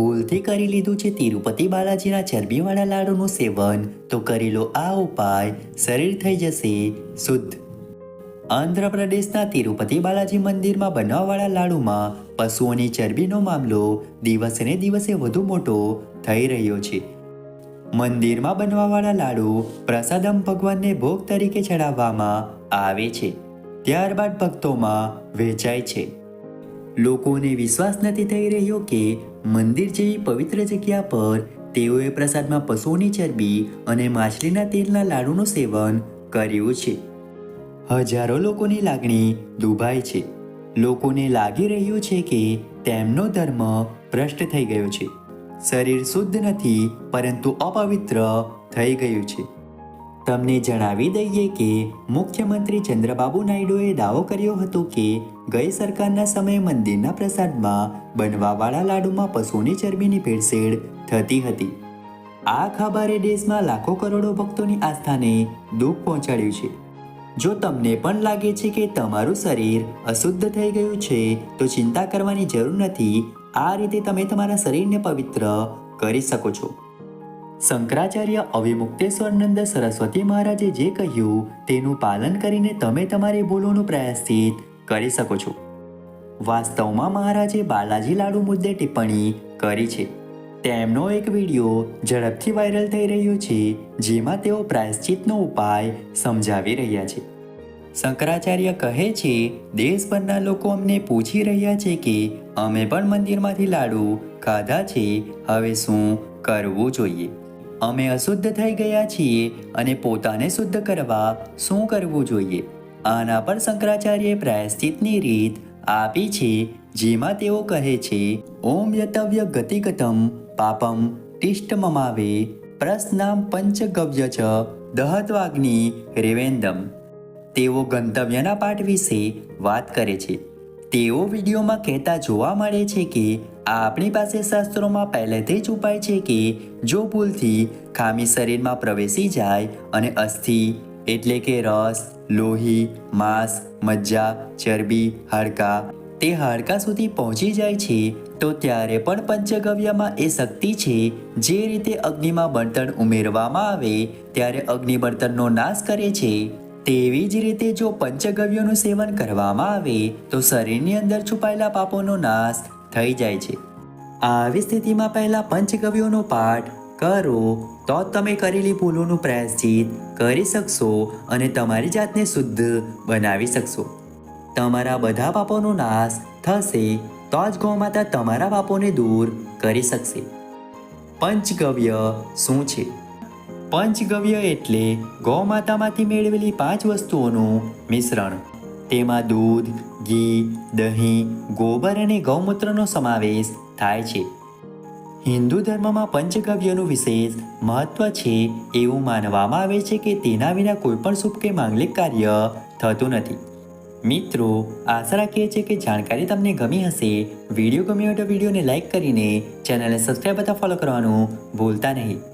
ભૂલથી કરી લીધું છે તિરુપતિ બાલાજીના ચરબીવાળા લાડુનું સેવન. તો કરી લો આ ઉપાય. શરીર થઈ જશે શુદ્ધ. આંધ્રપ્રદેશના તિરુપતિ બાલાજી મંદિરમાં બનવાવાળા લાડુમાં પશુઓની ચરબીનો મામલો દિવસે ને દિવસે વધુ મોટો થઈ રહ્યો છે. મંદિરમાં બનવાવાળા લાડુ પ્રસાદમ ભગવાનને ભોગ તરીકે ચડાવવામાં આવે છે. ત્યારબાદ ભક્તોમાં વેચાય છે. લોકોને વિશ્વાસ નથી થઈ રહ્યો કે મંદિર જેવી પવિત્ર જગ્યા પર તેઓએ પ્રસાદમાં પશુઓની ચરબી અને માછલીના તેલના લાડુનું સેવન કર્યું છે. હજારો લોકોની લાગણી દુભાય છે. લોકોને લાગી રહ્યું છે કે તેમનો ધર્મ ભ્રષ્ટ થઈ ગયો છે. શરીર શુદ્ધ નથી, પરંતુ અપવિત્ર થઈ ગયું છે. તમને જણાવી દઈએ કે મુખ્યમંત્રી ચંદ્રબાબુ નાયડુએ દાવો કર્યો હતો કે ગઈ સરકારના સમયે મંદિરના પ્રસાદમાં બનવાવાળા લાડુમાં પશુની ચરબીની ભેળસેળ થતી હતી. આ ખબરે દેશમાં લાખો કરોડો ભક્તોની આસ્થાને દુઃખ પહોંચાડ્યું છે. જો તમને પણ લાગે છે કે તમારું શરીર અશુદ્ધ થઈ ગયું છે, તો ચિંતા કરવાની જરૂર નથી. આ રીતે તમે તમારા શરીરને પવિત્ર કરી શકો છો. શંકરાચાર્ય અવિમુક્તેશ્વરનંદ સરસ્વતી મહારાજે જે કહ્યું, તેનું પાલન કરીને તમે તમારી ભૂલોનું પ્રયાસિત કરી શકો છો. વાસ્તવમાં મહારાજે બાલાજી લાડુ મુદ્દે ટિપ્પણી કરી છે. તેમનો એક વીડિયો ઝડપથી વાયરલ થઈ રહ્યો છે, જેમાં તેઓ પ્રાયશ્ચિતનો ઉપાય સમજાવી રહ્યા છે. શંકરાચાર્ય કહે છે, દેશભરના લોકો અમને પૂછી રહ્યા છે કે અમે પણ મંદિરમાંથી લાડુ ખાધા છે, હવે શું કરવું જોઈએ? અમે અશુદ્ધ થઈ ગયા છીએ અને પોતાને શુદ્ધ કરવા શું કરવું જોઈએ? આના પર શંકરાચાર્યે પ્રાયશ્ચિતની રીત આપી છે, જેમાં તેઓ કહે છે, ઓમ યતવ્ય ગતિગતમ પાપમ તિષ્ઠ મમાવે પ્રશ્નામ પંચગવ્ય છ દહત્વાગ્નિ રેવેન્દમ. તેઓ ગંતવ્યના પાઠ વિશે વાત કરે છે. તેઓ વિડીયોમાં કહેતા જોવા મળે છે કે આપણી પાસે શાસ્ત્રોમાં પહેલેથી જ ઉપાય છે કે જો ભૂલથી ખામી શરીરમાં પ્રવેશી જાય અને અસ્થિ એટલે કે રસ, લોહી, માંસ, મજ્જા, ચરબી, હાડકા તે હાડકા સુધી પહોંચી જાય છે, તો ત્યારે પણ પંચગવ્યમાં એ શક્તિ છે, જે રીતે અગ્નિમાં બળતણ ઉમેરવામાં આવે, ત્યારે અગ્નિ બળતણનો નાશ કરે છે. તેવી જ રીતે જો પંચગવ્યોનું સેવન કરવામાં આવે, તો શરીરની અંદર છુપાયેલા પાપોનો નાશ થઈ જાય છે. આવી સ્થિતિમાં પહેલા પંચગવ્યોનો પાઠ કરો, તો તમે કરેલી ભૂલોનું પ્રાયશ્ચિત કરી શકશો અને તમારી જાતને શુદ્ધ બનાવી શકશો. તમારા બધા પાપોનો નાશ થશે, તો જ ગૌમાતા તમારા પાપોને દૂર કરી શકશે. પંચગવ્ય શું છે? પંચગવ્ય એટલે ગૌમાતામાંથી મેળવેલી પાંચ વસ્તુઓનું મિશ્રણ. તેમાં દૂધ, ઘી, દહીં, ગોબર અને ગૌમૂત્રનો સમાવેશ થાય છે. હિન્દુ ધર્મમાં પંચગવ્યનું વિશેષ મહત્વ છે એવું માનવામાં આવે છે કે તેના વિના કોઈપણ શુભ કે માંગલિક કાર્ય થતું નથી. મિત્રો, આશા રાખીએ છીએ કે જાણકારી તમને ગમી હશે. વીડિયો ગમ્યો હોય તો વિડીયોને લાઇક કરીને ચેનલને સબસ્ક્રાઈબ બધા ફોલો કરવાનું ભૂલતા નહીં.